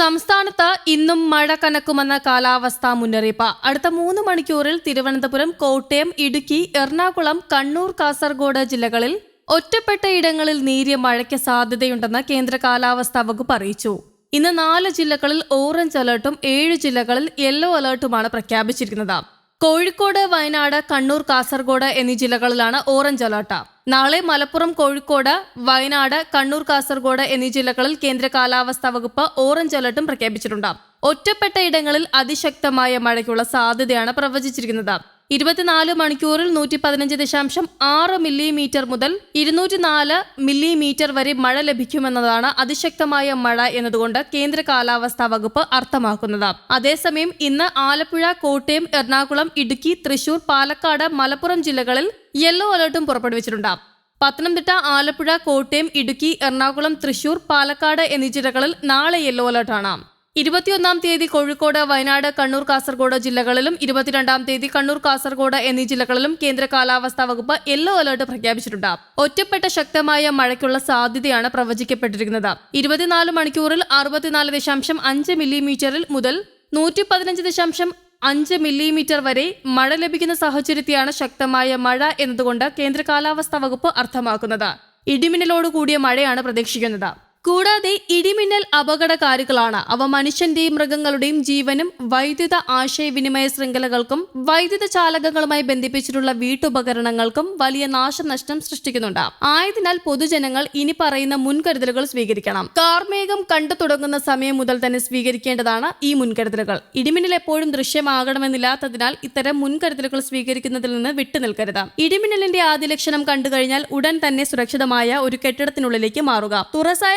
സംസ്ഥാനത്ത് ഇന്നും മഴ കനക്കുമെന്ന കാലാവസ്ഥാ മുന്നറിയിപ്പ്. അടുത്ത മൂന്ന് മണിക്കൂറിൽ തിരുവനന്തപുരം കോട്ടയം ഇടുക്കി എറണാകുളം കണ്ണൂർ കാസർഗോഡ് ജില്ലകളിൽ ഒറ്റപ്പെട്ട ഇടങ്ങളിൽ നേരിയ മഴയ്ക്ക് സാധ്യതയുണ്ടെന്ന് കേന്ദ്ര കാലാവസ്ഥാ വകുപ്പ് അറിയിച്ചു. ഇന്ന് നാല് ജില്ലകളിൽ ഓറഞ്ച് അലർട്ടും ഏഴ് ജില്ലകളിൽ യെല്ലോ അലർട്ടുമാണ് പ്രഖ്യാപിച്ചിരിക്കുന്നത്. കോഴിക്കോട് വയനാട് കണ്ണൂർ കാസർഗോഡ് എന്നീ ജില്ലകളിലാണ് ഓറഞ്ച് അലർട്ട്. നാളെ മലപ്പുറം കോഴിക്കോട് വയനാട് കണ്ണൂർ കാസർഗോഡ് എന്നീ ജില്ലകളിൽ കേന്ദ്ര കാലാവസ്ഥാ വകുപ്പ് ഓറഞ്ച് അലർട്ടും പ്രഖ്യാപിച്ചിട്ടുണ്ട്. ഒറ്റപ്പെട്ട ഇടങ്ങളിൽ അതിശക്തമായ മഴയ്ക്കുള്ള സാധ്യതയാണ് പ്രവചിച്ചിരിക്കുന്നത്. ഇരുപത്തിനാല് മണിക്കൂറിൽ നൂറ്റി പതിനഞ്ച് ദശാംശം ആറ് മില്ലിമീറ്റർ മുതൽ ഇരുന്നൂറ്റി നാല് മില്ലിമീറ്റർ വരെ മഴ ലഭിക്കുമെന്നതാണ് അതിശക്തമായ മഴ എന്നതുകൊണ്ട് കേന്ദ്ര കാലാവസ്ഥാ വകുപ്പ് അർത്ഥമാക്കുന്നത്. അതേസമയം ഇന്ന് ആലപ്പുഴ കോട്ടയം എറണാകുളം ഇടുക്കി തൃശൂർ പാലക്കാട് മലപ്പുറം ജില്ലകളിൽ യെല്ലോ അലർട്ടും പുറപ്പെടുവിച്ചിട്ടുണ്ട്. പത്തനംതിട്ട ആലപ്പുഴ കോട്ടയം ഇടുക്കി എറണാകുളം തൃശൂർ പാലക്കാട് എന്നീ ജില്ലകളിൽ നാളെ യെല്ലോ അലർട്ടാണ്. ഇരുപത്തിയൊന്നാം തീയതി കോഴിക്കോട് വയനാട് കണ്ണൂർ കാസർഗോഡ് ജില്ലകളിലും ഇരുപത്തിരണ്ടാം തീയതി കണ്ണൂർ കാസർഗോഡ് എന്നീ ജില്ലകളിലും കേന്ദ്ര കാലാവസ്ഥാ വകുപ്പ് യെല്ലോ അലർട്ട് പ്രഖ്യാപിച്ചിട്ടുണ്ട്. ഒറ്റപ്പെട്ട ശക്തമായ മഴയ്ക്കുള്ള സാധ്യതയാണ് പ്രവചിക്കപ്പെട്ടിരിക്കുന്നത്. ഇരുപത്തിനാല് മണിക്കൂറിൽ അറുപത്തിനാല് ദശാംശം അഞ്ച് മില്ലിമീറ്ററിൽ മുതൽ നൂറ്റി പതിനഞ്ച് ദശാംശം അഞ്ച് മില്ലിമീറ്റർ വരെ മഴ ലഭിക്കുന്ന സാഹചര്യത്തെയാണ് ശക്തമായ മഴ എന്നതുകൊണ്ട് കേന്ദ്ര കാലാവസ്ഥാ വകുപ്പ് അർത്ഥമാക്കുന്നത്. ഇടിമിന്നലോട് കൂടിയ മഴയാണ് പ്രതീക്ഷിക്കുന്നത്. കൂടാതെ ഇടിമിന്നൽ അപകടകാരികളാണ്. അവ മനുഷ്യന്റെയും മൃഗങ്ങളുടെയും ജീവനും വൈദ്യുത ആശയവിനിമയ ശൃംഖലകൾക്കും വൈദ്യുത ചാലകങ്ങളുമായി ബന്ധിപ്പിച്ചിട്ടുള്ള വീട്ടുപകരണങ്ങൾക്കും വലിയ നാശനഷ്ടം സൃഷ്ടിക്കുന്നുണ്ട്. ആയതിനാൽ പൊതുജനങ്ങൾ ഇനി പറയുന്ന മുൻകരുതലുകൾ സ്വീകരിക്കണം. കാർമേഘം കണ്ടു തുടങ്ങുന്ന സമയം മുതൽ തന്നെ സ്വീകരിക്കേണ്ടതാണ് ഈ മുൻകരുതലുകൾ. ഇടിമിന്നൽ എപ്പോഴും ദൃശ്യമാകണമെന്നില്ലാത്തതിനാൽ ഇത്തരം മുൻകരുതലുകൾ സ്വീകരിക്കുന്നതിൽ നിന്ന് വിട്ടുനിൽക്കരുത് ഇടിമിന്നലിന്റെ ആദ്യ ലക്ഷണം കണ്ടു കഴിഞ്ഞാൽ ഉടൻ തന്നെ സുരക്ഷിതമായ ഒരു കെട്ടിടത്തിനുള്ളിലേക്ക് മാറുക. തുറസായ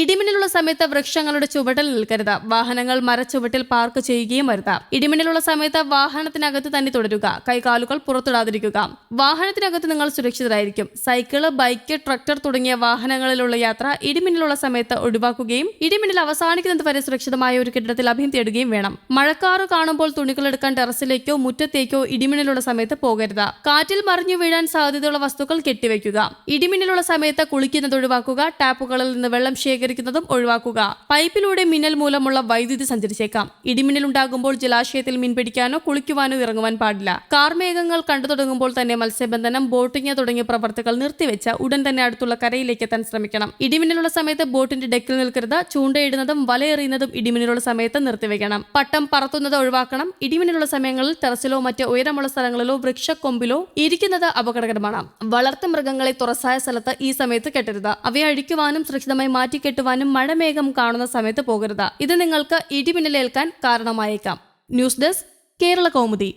ഇടിമിന്നലുള്ള സമയത്ത് വൃക്ഷങ്ങളുടെ ചുവട്ടിൽ നിൽക്കരുത്. വാഹനങ്ങൾ മരച്ചുവട്ടിൽ പാർക്ക് ചെയ്യുകയും വരുത് ഇടിമിന്നലുള്ള സമയത്ത് വാഹനത്തിനകത്ത് തന്നെ തുടരുക. കൈകാലുകൾ പുറത്തിടാതിരിക്കുക. വാഹനത്തിനകത്ത് നിങ്ങൾ സുരക്ഷിതരായിരിക്കും. സൈക്കിൾ ബൈക്ക് ട്രക്ടർ തുടങ്ങിയ വാഹനങ്ങളിലുള്ള യാത്ര ഇടിമിന്നലുള്ള സമയത്ത് ഒഴിവാക്കുകയും ഇടിമിന്നൽ അവസാനിക്കുന്നത് വരെ സുരക്ഷിതമായ ഒരു കെട്ടിടത്തിൽ അഭയം തേടുകയും വേണം. മഴക്കാറ് കാണുമ്പോൾ തുണികൾ എടുക്കാൻ ടെറസിലേക്കോ മുറ്റത്തേക്കോ ഇടിമിന്നലുള്ള സമയത്ത് പോകരുത്. കാറ്റിൽ മറിഞ്ഞു വീഴാൻ സാധ്യതയുള്ള വസ്തുക്കൾ കെട്ടിവെക്കുക ഇടിമിന്നലുള്ള സമയത്ത് കുളിക്കുന്നത് ഒഴിവാക്കുക. ടാപ്പുകളിൽ നിന്ന് വെള്ളം ശേഖരിക്കുന്നതും ഒഴിവാക്കുക. പൈപ്പിലൂടെ മിന്നൽ മൂലമുള്ള വൈദ്യുതി സഞ്ചരിച്ചേക്കാം. ഇടിമിന്നൽ ഉണ്ടാകുമ്പോൾ ജലാശയത്തിൽ മീൻ പിടിക്കാനോ കുളിക്കുവാനോ ഇറങ്ങുവാൻ പാടില്ല. കാർമേഘങ്ങൾ കണ്ടു തുടങ്ങുമ്പോൾ തന്നെ മത്സ്യബന്ധനം ബോട്ടിംഗ് തുടങ്ങിയ പ്രവർത്തികൾ നിർത്തിവെച്ച് ഉടൻ തന്നെ അടുത്തുള്ള കരയിലേക്ക് എത്താൻ ശ്രമിക്കണം. ഇടിമിന്നലുള്ള സമയത്ത് ബോട്ടിന്റെ ഡെക്കിൽ നിൽക്കരുത്. ചൂണ്ടയിടുന്നതും വലയെറിയുന്നതും ഇടിമിന്നലുള്ള സമയത്ത് നിർത്തിവെക്കണം. പട്ടം പറത്തുന്നത് ഒഴിവാക്കണം. ഇടിമിന്നലുള്ള സമയങ്ങളിൽ ടെറസിലോ മറ്റ് ഉയരമുള്ള സ്ഥലങ്ങളിലോ വൃക്ഷക്കൊമ്പിലോ ഇരിക്കുന്നത് അപകടകരമാണ്. വളർത്തു മൃഗങ്ങളെ തുറസായ സ്ഥലത്ത് ഈ സമയത്ത് കെട്ടരുത്. അവയെ അഴിക്കുവാനും സുരക്ഷിതമായി മാറ്റിക്കെട്ടുവാനും മഴമേഘം കാണുന്ന സമയത്ത് പോകരുത്. ഇത് നിങ്ങൾക്ക് ഇടിമിന്നലേൽക്കാൻ കാരണമായേക്കാം. News desk Kerala Kaumudi.